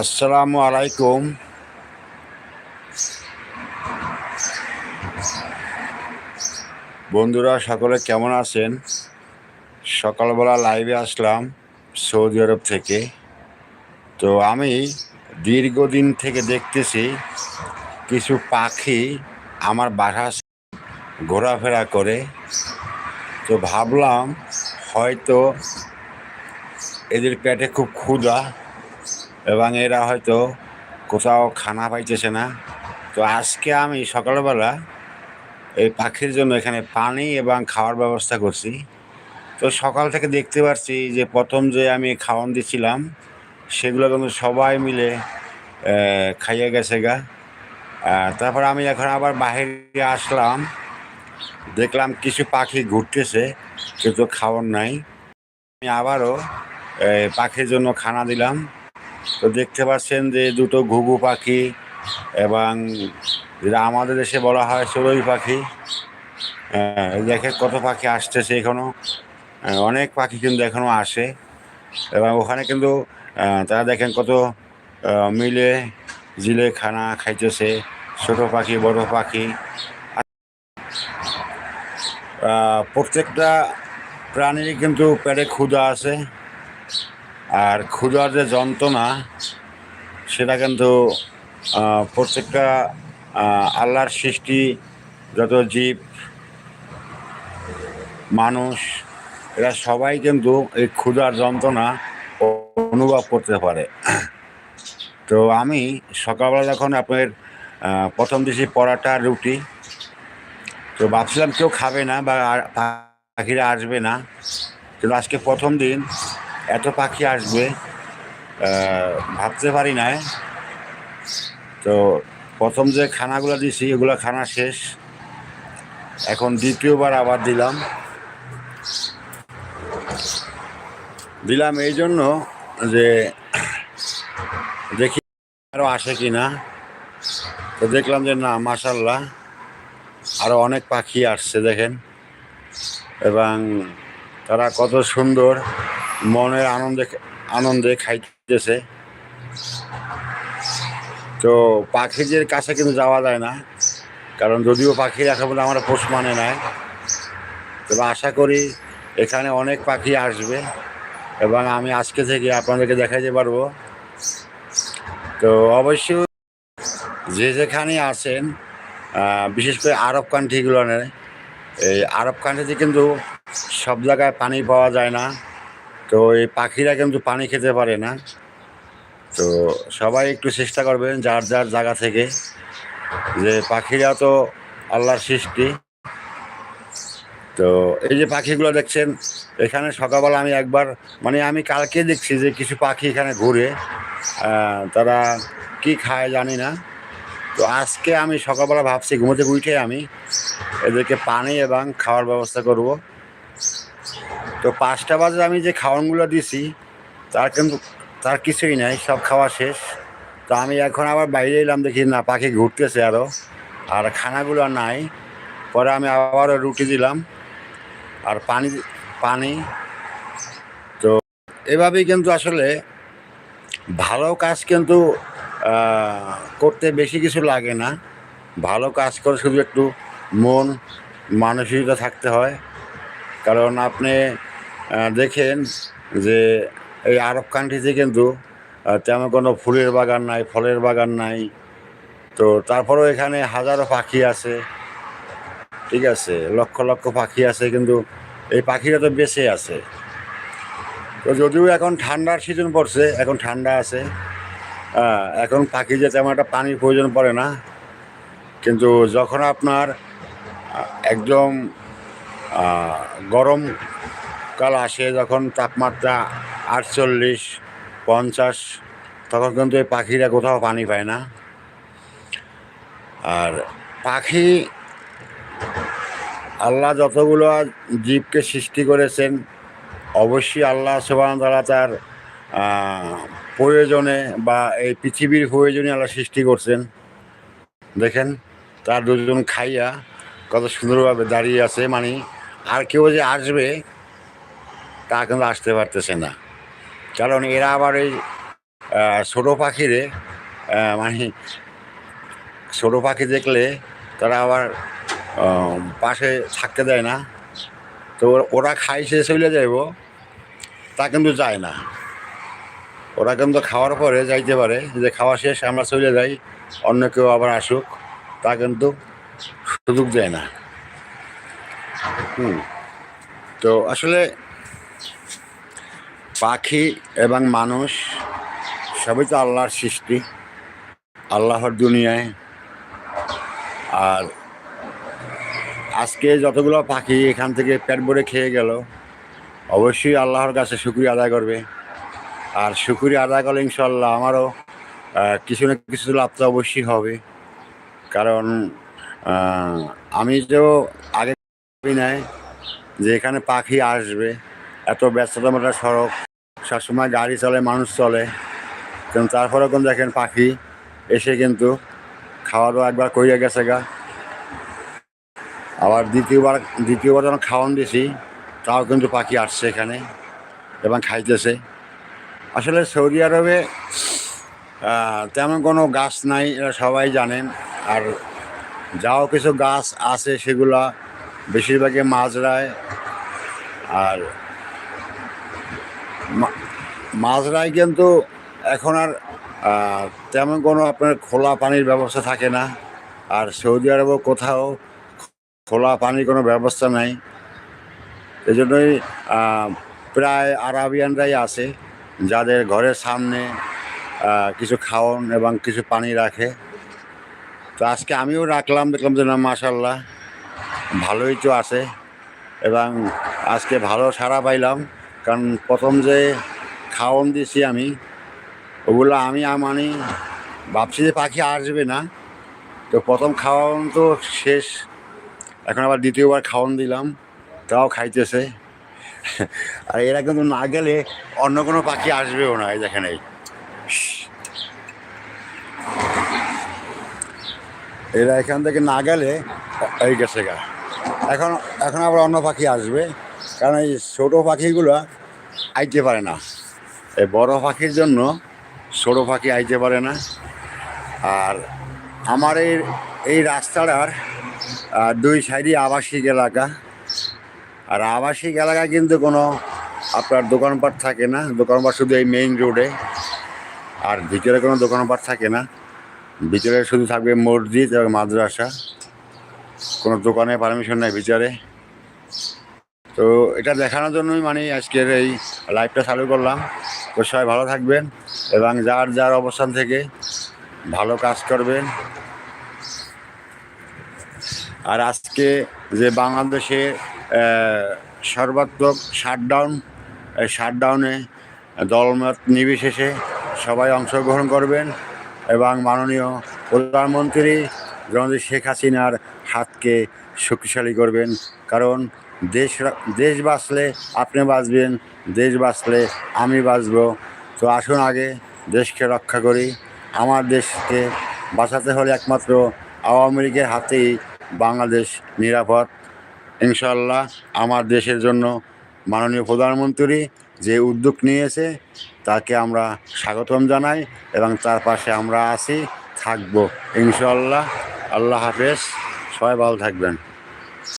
আসসালামু আলাইকুম। বন্ধুরা, সকলে কেমন আছেন? সকালবেলা লাইভে আসলাম সৌদি আরব থেকে। তো আমি দীর্ঘদিন থেকে দেখতেছি কিছু পাখি আমার বাসা ঘোরাফেরা করে। তো ভাবলাম হয়তো এদের পেটে খুব ক্ষুধা এবং এরা হয়তো কোথাও খানা পাইতেছে না। তো আজকে আমি সকালবেলা এই পাখির জন্য এখানে পানি এবং খাওয়ার ব্যবস্থা করছি। তো সকাল থেকে দেখতে পাচ্ছি যে প্রথম যে আমি খাওয়ান দিছিলাম, সেগুলো কিন্তু সবাই মিলে খাইয়ে গেছে গা। তারপর আমি এখন আবার বাইরে আসলাম, দেখলাম কিছু পাখি ঘুরতেছে, কিন্তু খাওয়ার নাই। আমি আবারও পাখির জন্য খানা দিলাম। তো দেখতে পাচ্ছেন যে দুটো ঘুঘু পাখি এবং যেটা আমাদের দেশে বলা হয় চড়ুই পাখি। এই দেখে কত পাখি আসতেছে এখনও। আহ, অনেক পাখি কিন্তু এখনও আসে। এবং ওখানে কিন্তু তারা দেখেন কত মিলে জিলে খানা খাইতেছে। ছোট পাখি বড় পাখি। প্রত্যেকটা প্রাণীরই কিন্তু পেটে ক্ষুধা আছে। আর ক্ষুধার যে যন্ত্রণা, সেটা কিন্তু প্রত্যেকটা আল্লাহর সৃষ্টি, যত জীব, মানুষ, এরা সবাই কিন্তু এই ক্ষুধার যন্ত্রণা অনুভব করতে পারে। তো আমি সকালবেলা যখন আপনার প্রথম দিছি পরাটা, রুটি, তো ভাবছিলাম কেউ খাবে না বা পাখিরা আসবে না। কিন্তু আজকে প্রথম দিন এত পাখি আসবে ভাবতে পারি নাই। তো প্রথম যে খানাগুলো দিছি, এগুলো খানা শেষ। এখন দ্বিতীয়বার আবার দিলাম। দিলাম এই জন্য যে দেখি আরও আসে কি না তো দেখলাম যে না মাসাল্লাহ আরও অনেক পাখি আসছে, দেখেন। এবং তারা কত সুন্দর। মনের আনন্দে আনন্দে খাইতেছে। তো পাখিদের কাছে কিন্তু যাওয়া যায় না, কারণ যদিও পাখি রাখা বলে আমরা পোষ মানে নাই। তবে আশা করি এখানে অনেক পাখি আসবে এবং আমি আজকে থেকে আপনাদেরকে দেখাইতে পারব। তো অবশ্যই যে যেখানে আছেন বিশেষ করে আরব কান্ট্রিগুলো এই আরব কান্ট্রিতে কিন্তু সব জায়গায় পানি পাওয়া যায় না। তো এই পাখিরা কিন্তু পানি খেতে পারে না। তো সবাই একটু চেষ্টা করবেন যার যার জায়গা থেকে, যে পাখিরা তো আল্লাহর সৃষ্টি। তো এই যে পাখিগুলো দেখছেন, এখানে সকালবেলা আমি একবার মানে আমি কালকে দেখছি যে কিছু পাখি এখানে ঘুরে তারা কি খায় জানি না। তো আজকে আমি সকালবেলা ভাবছি, ঘুমোতে উঠে আমি এদেরকে পানি এবং খাওয়ার ব্যবস্থা করব। তো পাঁচটা বাজে আমি যে খাওয়ানগুলো দিছি, তার কিন্তু, তার কিছুই নাই, সব খাওয়া শেষ। তো আমি এখন আবার বাইরে এলাম দেখি, না, পাখি ঘুরতেছে আরও আর খানাগুলো নাই। পরে আমি আবারও রুটি দিলাম, আর পানি পানি। তো এভাবেই কিন্তু আসলে ভালো কাজ কিন্তু করতে বেশি কিছু লাগে না। ভালো কাজ করে শুধু একটু মন, মানসিকতা থাকতে হয়। কারণ আপনি দেখেন যে এই আরব কান্ট্রিতে কিন্তু তেমন কোনো ফুলের বাগান নাই, ফলের বাগান নাই। তো তারপরেও এখানে হাজারো পাখি আছে। ঠিক আছে, লক্ষ লক্ষ পাখি আছে, কিন্তু এই পাখিরা তো বেঁচে আছে। তো যদিও এখন ঠান্ডার সিজন পড়ছে, এখন ঠান্ডা আছে। এখন পাখি যে তেমন একটা পানির প্রয়োজন পড়ে না। কিন্তু যখন আপনার একদম গরম কাল আসে যখন তাপমাত্রা আটচল্লিশ, পঞ্চাশ, তখন কিন্তু এই পাখিরা কোথাও পানি পায় না। আর পাখি, আল্লাহ যতগুলো জীবকে সৃষ্টি করেছেন, অবশ্যই আল্লাহ সুবাহ তারা তার প্রয়োজনে বা এই পৃথিবীর প্রয়োজনে আল্লাহ সৃষ্টি করছেন। দেখেন, তার দুজন খাইয়া কত সুন্দরভাবে দাঁড়িয়ে আছে মানে আর কেউ যে আসবে তা কিন্তু আসতে পারতেছে না। কারণ এরা আবার ওই ছোটো পাখিরে মানে ছোটো পাখি দেখলে তারা আবার পাশে থাকতে দেয় না। তো ওরা- খাই খাইছে, চলে যাইব, তা কিন্তু যায় না। ওরা কিন্তু খাওয়ার পরে যাইতে পারে যে খাওয়া শেষ আমরা চলে যাই, অন্য কেউ আবার আসুক, তা কিন্তু সুযোগ দেয় না। হুম, তো আসলে পাখি এবং মানুষ, সবই তো আল্লাহর সৃষ্টি, আল্লাহর দুনিয়ায়। আর আজকে যতগুলো পাখি এখান থেকে পেট ভরে খেয়ে গেল, অবশ্যই আল্লাহর কাছে শুক্রিয়া আদায় করবে। আর শুক্রিয়া আদায় করলে ইনশাল্লাহ আমারও কিছু না কিছু লাভ তো অবশ্যই হবে। কারণ আমি তো আগে নাই যে এখানে পাখি আসবে, এত ব্যস্ততম একটা সড়ক সবসময় গাড়ি চলে, মানুষ চলে। কিন্তু তারপরেও কিন্তু দেখেন পাখি এসে কিন্তু খাওয়া দাওয়া একবার কইয়া গেছে গা। আবার দ্বিতীয়বার দ্বিতীয়বার যখন খাওয়ান দিছি, তাও কিন্তু পাখি আসছে এখানে এবং খাইতেছে। আসলে সৌদি আরবে তেমন কোনো গাছ নাই, এরা সবাই জানেন আর যাও কিছু গাছ আছে সেগুলা বেশিরভাগই মাজরায়। আর মা- মাজরায় কিন্তু এখন আর তেমন কোনো আপনার খোলা পানির ব্যবস্থা থাকে না। আর সৌদি আরবেও কোথাও খোলা পানির কোনো ব্যবস্থা নাই। এই জন্যই প্রায় আরাবিয়ানরাই আছে, যাদের ঘরের সামনে কিছু খাওয়ান এবং কিছু পানি রাখে। তো আজকে আমিও রাখলাম, দেখলাম যে না মাসাল্লাহ ভালোই তো আছে। এবং আজকে ভালো সাড়া পাইলাম। কারণ প্রথম যে খাওয়ন দিছি আমি, ওগুলো আমি মানে ভাবছি যে পাখি আসবে না। তো প্রথম খাওয়ান তো শেষ, এখন আবার দ্বিতীয়বার খাওয়ান দিলাম, তাও খাইতেছে। আর এরা কিন্তু না গেলে অন্য কোনো পাখি আসবেও না এই। এরা এখান থেকে না গেলে, এই গেছে গা। এখন এখন আবার অন্য পাখি আসবে। কারণ এই ছোটো পাখিগুলো আইতে পারে না। এই বড় পাখির জন্য ছোটো পাখি আইতে পারে না। আর আমার এই এই রাস্তাটার দুই সাইডই আবাসিক এলাকা। আর আবাসিক এলাকায় কিন্তু কোনো আপনার দোকানপাট থাকে না। দোকানপাট শুধু এই মেইন রোডে আর ভিতরে কোনো দোকানপাট থাকে না। ভিতরে শুধু থাকবে মসজিদ এবং মাদ্রাসা। কোনো দোকানে পারমিশন নেই ভিতরে। তো এটা দেখানোর জন্যই মানে আজকের এই লাইভটা চালু করলাম। তো সবাই ভালো থাকবেন এবং যার যার অবস্থান থেকে ভালো কাজ করবেন। আর আজকে যে বাংলাদেশে সর্বাত্মক শাটডাউন এই শাটডাউনে দলমত নির্বিশেষে সবাই অংশগ্রহণ করবেন এবং মাননীয় প্রধানমন্ত্রী জনদি শেখ হাসিনার হাতকে শক্তিশালী করবেন। কারণ দেশ দেশ বাঁচলে আপনি বাঁচবেন, দেশ বাঁচলে আমি বাঁচব। তো আসুন আগে দেশকে রক্ষা করি। আমার দেশকে বাঁচাতে হলে একমাত্র আওয়ামী লীগের হাতেই বাংলাদেশ নিরাপদ। ইনশাল্লাহ আমার দেশের জন্য মাননীয় প্রধানমন্ত্রী যে উদ্যোগ নিয়েছে, তাকে আমরা স্বাগতম জানাই এবং তার পাশে আমরা আছি, থাকব। ইনশাল্লাহ আল্লাহ হাফেজ। সবাই ভালো থাকবেন।